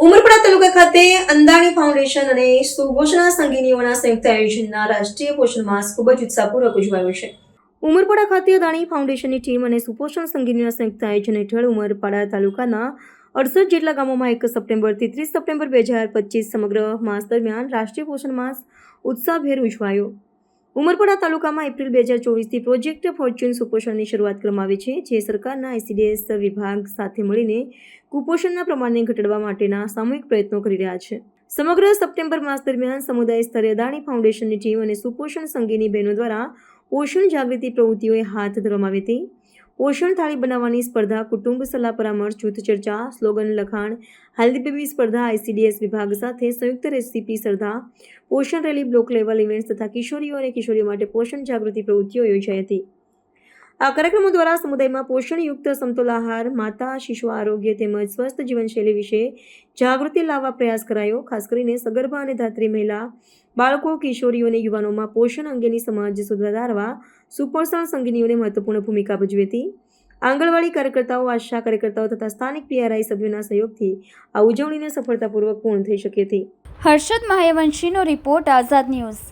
ઉમરપાડા તાલુકા ખાતે અંદાણી ફાઉન્ડેશન અને સુભોષણા સંગીનીઓના સંયુક્ત આયોજનના રાષ્ટ્રીય પોષણ માસ ખૂબ જ ઉત્સાહપૂર્વક ઉજવાયો છે. ઉમરપાડા ખાતે અદાણી ફાઉન્ડેશનની ટીમ અને સુપોષણ સંગીનીના સંયુક્ત આયોજન હેઠળ ઉમરપાડા તાલુકાના અડસઠ જેટલા ગામોમાં એક સપ્ટેમ્બરથી ત્રીસ સપ્ટેમ્બર બે હજાર પચીસ સમગ્ર માસ દરમિયાન રાષ્ટ્રીય પોષણ માસ ઉત્સાહભેર ઉજવાયો. ઉમરપાડા તાલુકામાં એપ્રિલ બે હજાર ચોવીસથી પ્રોજેક્ટ ફોર્ચ્યુન સુપોષણની શરૂઆત કરવામાં આવી છે, જે સરકારના એસીડીએસ વિભાગ સાથે મળીને કુપોષણના પ્રમાણને ઘટાડવા માટેના સામૂહિક પ્રયત્નો કરી રહ્યા છે. સમગ્ર સપ્ટેમ્બર માસ દરમિયાન સમુદાય સ્તરે અદાણી ફાઉન્ડેશનની ટીમ અને સુપોષણ સંઘીની બહેનો દ્વારા પોષણ જાગૃતિ પ્રવૃત્તિઓએ હાથ ધરવામાં આવી હતી. પોષણ થાળી બનાવવાની સ્પર્ધા, કુટુંબ સલાહ પરામર્શ, જૂથ ચર્ચા, સ્લોગન લખાણ હેલ્ધી બેબી સ્પર્ધા આઈસીડીએસ વિભાગ સાથે સંયુક્ત રેસીપી સ્પર્ધા પોષણ રેલી બ્લોક લેવલ ઇવેન્ટ્સ તથા કિશોરીઓ અને કિશોરીઓ માટે પોષણ જાગૃતિ પ્રવૃત્તિઓ યોજાઈ હતી. આ કાર્યક્રમો દ્વારા સમુદાયમાં પોષણયુક્ત સમતોલ આહાર, માતા, શિશુ આરોગ્ય તેમજ સ્વસ્થ જીવનશૈલી વિશે જાગૃતિ લાવવા પ્રયાસ કરાયો. ખાસ કરીને સગર્ભા અને ધાત્રી મહિલા બાળકો, કિશોરીઓ અને યુવાનોમાં પોષણ અંગેની સમાજ સુધારવા સુપોષણ સંગીનીઓને મહત્વપૂર્ણ ભૂમિકા ભજવી હતી. આંગણવાડી કાર્યકર્તાઓ, આશા કાર્યકર્તાઓ તથા સ્થાનિક પીઆરઆઈ સભ્યોના સહયોગથી આ ઉજવણીને સફળતાપૂર્વક પૂર્ણ થઈ શકી હતી. હર્ષદ મહાયવંશીનો રિપોર્ટ આઝાદ ન્યૂઝ.